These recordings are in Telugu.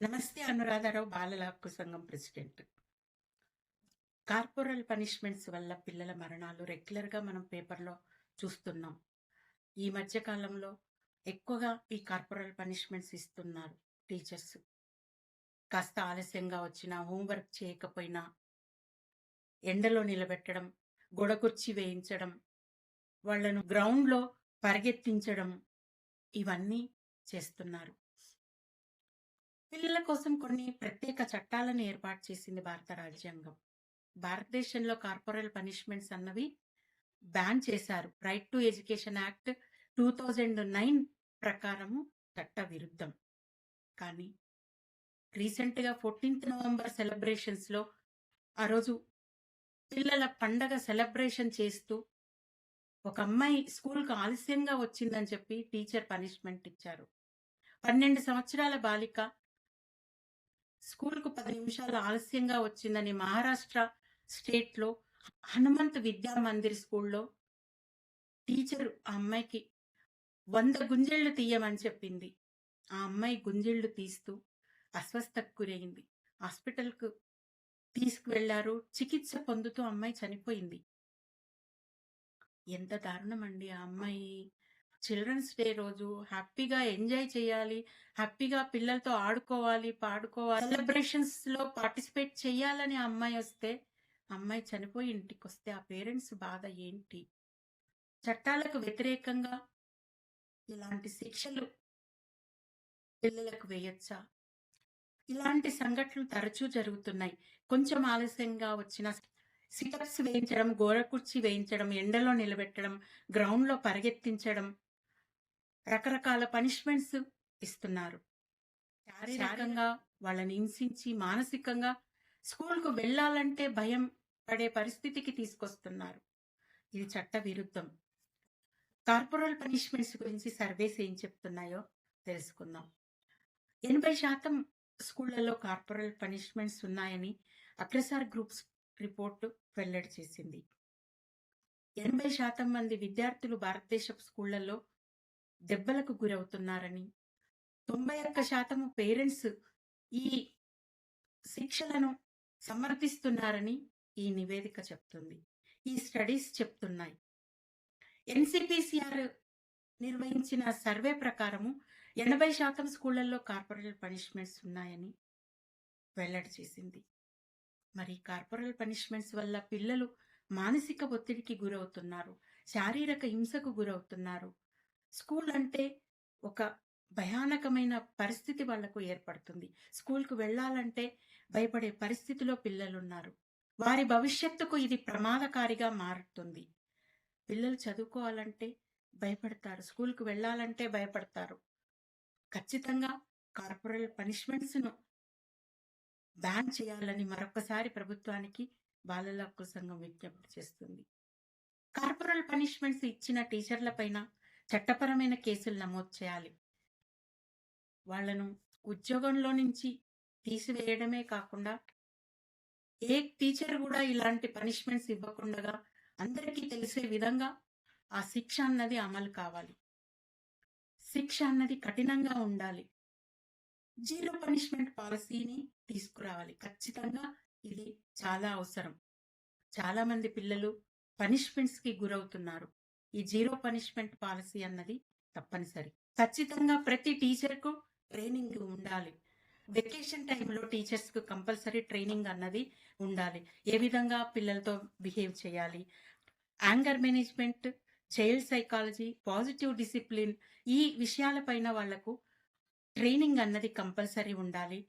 నమస్తే అనురాధారావు బాలల హక్కు సంఘం ప్రెసిడెంట్. కార్పొరల్ పనిష్మెంట్స్ వల్ల పిల్లల మరణాలు రెగ్యులర్గా మనం పేపర్లో చూస్తున్నాం. ఈ మధ్య కాలంలో ఎక్కువగా ఈ కార్పొరల్ పనిష్మెంట్స్ ఇస్తున్నారు టీచర్స్. కాస్త ఆలస్యంగా వచ్చినా హోంవర్క్ చేయకపోయినా ఎండలో నిలబెట్టడం గొడకుర్చి వేయించడం వాళ్ళను గ్రౌండ్లో పరిగెత్తించడం ఇవన్నీ చేస్తున్నారు. పిల్లల కోసం కొన్ని ప్రత్యేక చట్టాలను ఏర్పాటు చేసింది భారత రాజ్యాంగం. భారతదేశంలో కార్పొరల్ పనిష్మెంట్స్ అన్నవి బ్యాన్ చేశారు. Right to education act two thousand nine ప్రకారము చట్ట విరుద్ధం. కానీ రీసెంట్గా ఫోర్టీన్త్ నవంబర్ సెలబ్రేషన్స్లో ఆ రోజు పిల్లల పండగ సెలబ్రేషన్ చేస్తూ ఒక అమ్మాయి స్కూల్కి ఆలస్యంగా వచ్చిందని చెప్పి టీచర్ పనిష్మెంట్ ఇచ్చారు. పన్నెండు సంవత్సరాల బాలిక స్కూల్కు పది నిమిషాలు ఆలస్యంగా వచ్చిందని మహారాష్ట్ర స్టేట్లో హనుమంత్ విద్యా మందిర్ స్కూల్లో టీచర్ ఆ అమ్మాయికి వంద గుంజెళ్ళు తీయమని చెప్పింది. ఆ అమ్మాయి గుంజళ్ళు తీస్తూ అస్వస్థకు గురైంది. హాస్పిటల్కు తీసుకువెళ్ళారు. చికిత్స పొందుతూ అమ్మాయి చనిపోయింది. ఎంత దారుణం అండి ఆ అమ్మాయి. చిల్డ్రన్స్ డే రోజు హ్యాపీగా ఎంజాయ్ చేయాలి హ్యాపీగా పిల్లలతో ఆడుకోవాలి పాడుకోవాలి సెలబ్రేషన్స్లో పార్టిసిపేట్ చేయాలని ఆ అమ్మాయి వస్తే అమ్మాయి చనిపోయి ఇంటికి వస్తే ఆ పేరెంట్స్ బాధ ఏంటి? చట్టాలకు వ్యతిరేకంగా ఇలాంటి శిక్షలు పిల్లలకు వేయొచ్చా? ఇలాంటి సంఘటనలు తరచూ జరుగుతున్నాయి. కొంచెం ఆలస్యంగా వచ్చిన సిటప్స్ వేయించడం గోరకుర్చీ వేయించడం ఎండలో నిలబెట్టడం గ్రౌండ్లో పరిగెత్తించడం రకరకాల పనిష్మెంట్స్ ఇస్తున్నారు. శారీరకంగా వాళ్ళని హింసించి మానసికంగా స్కూల్కు వెళ్ళాలంటే భయం పడే పరిస్థితికి తీసుకొస్తున్నారు. ఇది చట్ట విరుద్ధం. కార్పొరల్ పనిష్మెంట్స్ గురించి సర్వేస్ ఏం చెప్తున్నాయో తెలుసుకుందాం. ఎనభై శాతం స్కూళ్ళలో కార్పొరల్ పనిష్మెంట్స్ ఉన్నాయని అగ్రసార్ గ్రూప్స్ రిపోర్టు వెల్లడి చేసింది. ఎనభై శాతం మంది విద్యార్థులు భారతదేశపు స్కూళ్ళలో దెబ్బలకు గురవుతున్నారని. తొంభై ఒక్క శాతము పేరెంట్స్ ఈ శిక్షలను సమర్థిస్తున్నారని ఈ నివేదిక చెప్తుంది. ఈ స్టడీస్ చెప్తున్నాయి. ఎన్సిపిసిఆర్ నిర్వహించిన సర్వే ప్రకారము ఎనభై శాతం స్కూళ్ళలో కార్పొరేట్ పనిష్మెంట్స్ ఉన్నాయని వెల్లడి చేసింది. మరి కార్పొరల్ పనిష్మెంట్స్ వల్ల పిల్లలు మానసిక ఒత్తిడికి గురవుతున్నారు. శారీరక హింసకు గురవుతున్నారు. స్కూల్ అంటే ఒక భయానకమైన పరిస్థితి వాళ్ళకు ఏర్పడుతుంది. స్కూల్కు వెళ్ళాలంటే భయపడే పరిస్థితిలో పిల్లలున్నారు. వారి భవిష్యత్తుకు ఇది ప్రమాదకారిగా మారుతుంది. పిల్లలు చదువుకోవాలంటే భయపడతారు. స్కూల్కు వెళ్ళాలంటే భయపడతారు. ఖచ్చితంగా కార్పొరల్ పనిష్మెంట్స్ను బ్యాన్ చేయాలని మరొకసారి ప్రభుత్వానికి బాలల హక్కు సంఘం విజ్ఞప్తి చేస్తుంది. కార్పొరల్ పనిష్మెంట్స్ ఇచ్చిన టీచర్ల పైన చట్టపరమైన కేసులు నమోదు చేయాలి. వాళ్ళను ఉద్యోగంలో నుంచి తీసివేయడమే కాకుండా ఏ టీచర్ కూడా ఇలాంటి పనిష్మెంట్స్ ఇవ్వకుండా అందరికీ తెలిసే విధంగా ఆ శిక్ష అన్నది అమలు కావాలి. శిక్ష అన్నది కఠినంగా ఉండాలి. జీరో పనిష్మెంట్ పాలసీని తీసుకురావాలి. ఖచ్చితంగా ఇది చాలా అవసరం. చాలామంది పిల్లలు పనిష్మెంట్స్కి గురవుతున్నారు. ఈ జీరో పనిష్మెంట్ పాలసీ అన్నది తప్పనిసరి. ఖచ్చితంగా ప్రతి టీచర్కు ట్రైనింగ్ ఉండాలి. వెకేషన్ టైంలో టీచర్స్కు కంపల్సరీ ట్రైనింగ్ అన్నది ఉండాలి. ఏ విధంగా పిల్లలతో బిహేవ్ చేయాలి? Anger management child psychology positive discipline ఈ విషయాలపైన వాళ్ళకు ట్రైనింగ్ అన్నది కంపల్సరీ ఉండాలి.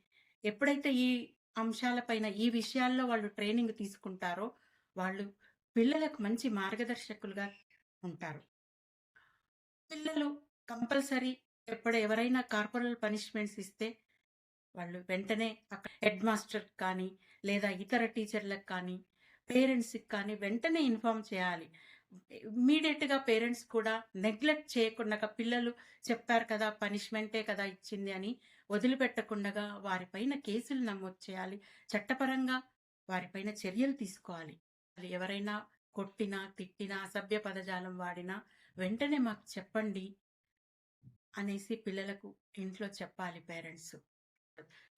ఎప్పుడైతే ఈ అంశాలపైన ఈ విషయాల్లో వాళ్ళు ట్రైనింగ్ తీసుకుంటారో వాళ్ళు పిల్లలకు మంచి మార్గదర్శకులుగా ఉంటారు. పిల్లలు కంపల్సరీ ఎప్పుడు ఎవరైనా కార్పొరల్ పనిష్మెంట్స్ ఇస్తే వాళ్ళు వెంటనే హెడ్ మాస్టర్ కానీ లేదా ఇతర టీచర్లకు కానీ పేరెంట్స్కి కానీ వెంటనే ఇన్ఫామ్ చేయాలి. ఇమ్మీడియట్గా పేరెంట్స్ కూడా నెగ్లెక్ట్ చేయకుండా పిల్లలు చెప్పారు కదా పనిష్మెంటే కదా ఇచ్చింది అని వదిలిపెట్టకుండా వారిపైన కేసులు నమోదు చేయాలి. చట్టపరంగా వారిపైన చర్యలు తీసుకోవాలి. ఎవరైనా కొట్టినా తిట్టినా అసభ్య పదజాలం వాడినా వెంటనే మాకు చెప్పండి అనేసి పిల్లలకు ఇంట్లో చెప్పాలి పేరెంట్స్.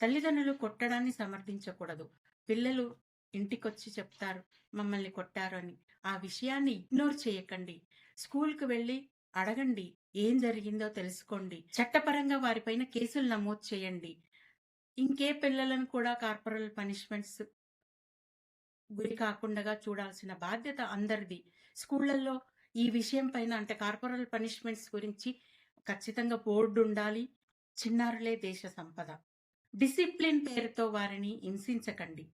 తల్లిదండ్రులు కొట్టడాన్ని సమర్థించకూడదు. పిల్లలు ఇంటికొచ్చి చెప్తారు మమ్మల్ని కొట్టారు అని. ఆ విషయాన్ని ఇగ్నోర్ చేయకండి. స్కూల్కి వెళ్ళి అడగండి ఏం జరిగిందో తెలుసుకోండి. చట్టపరంగా వారిపైన కేసులు నమోదు చేయండి. ఇంకే పిల్లలను కూడా కార్పొరల్ పనిష్మెంట్స్ గురి కాకుండా చూడాల్సిన బాధ్యత అందరిది. స్కూళ్ళల్లో ఈ విషయం పైన అంటే కార్పొరల్ పనిష్మెంట్స్ గురించి ఖచ్చితంగా బోర్డు ఉండాలి. చిన్నారులే దేశ సంపద. డిసిప్లిన్ పేరుతో వారిని హింసించకండి.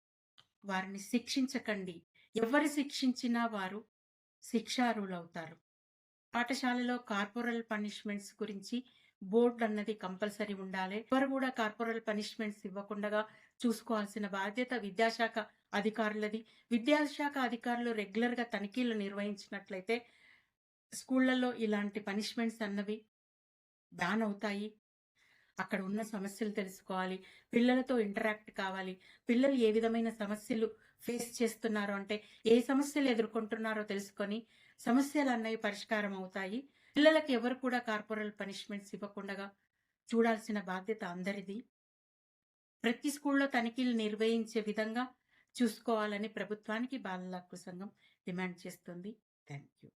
వారిని శిక్షించకండి. ఎవరు శిక్షించినా వారు శిక్షారులవుతారు. పాఠశాలలో కార్పొరల్ పనిష్మెంట్స్ గురించి బోర్డు అన్నది కంపల్సరీ ఉండాలి. ఎవరు కూడా కార్పొరల్ పనిష్మెంట్స్ ఇవ్వకుండా చూసుకోవాల్సిన బాధ్యత విద్యాశాఖ అధికారులది. విద్యాశాఖ అధికారులు రెగ్యులర్గా తనిఖీలు నిర్వహించినట్లయితే స్కూళ్ళలో ఇలాంటి పనిష్మెంట్స్ అన్నవి బ్యాన్ అవుతాయి. అక్కడ ఉన్న సమస్యలు తెలుసుకోవాలి. పిల్లలతో ఇంటరాక్ట్ కావాలి. పిల్లలు ఏ విధమైన సమస్యలు ఫేస్ చేస్తున్నారో అంటే ఏ సమస్యలు ఎదుర్కొంటున్నారో తెలుసుకొని సమస్యలు అన్నవి పరిష్కారం అవుతాయి. పిల్లలకు ఎవరు కూడా కార్పొరల్ పనిష్మెంట్స్ ఇవ్వకుండా చూడాల్సిన బాధ్యత అందరిది. ప్రతి స్కూల్లో తనిఖీలు నిర్వహించే విధంగా చూసుకోవాలని ప్రభుత్వానికి బాలల హక్కు సంఘం డిమాండ్ చేస్తుంది. Thank you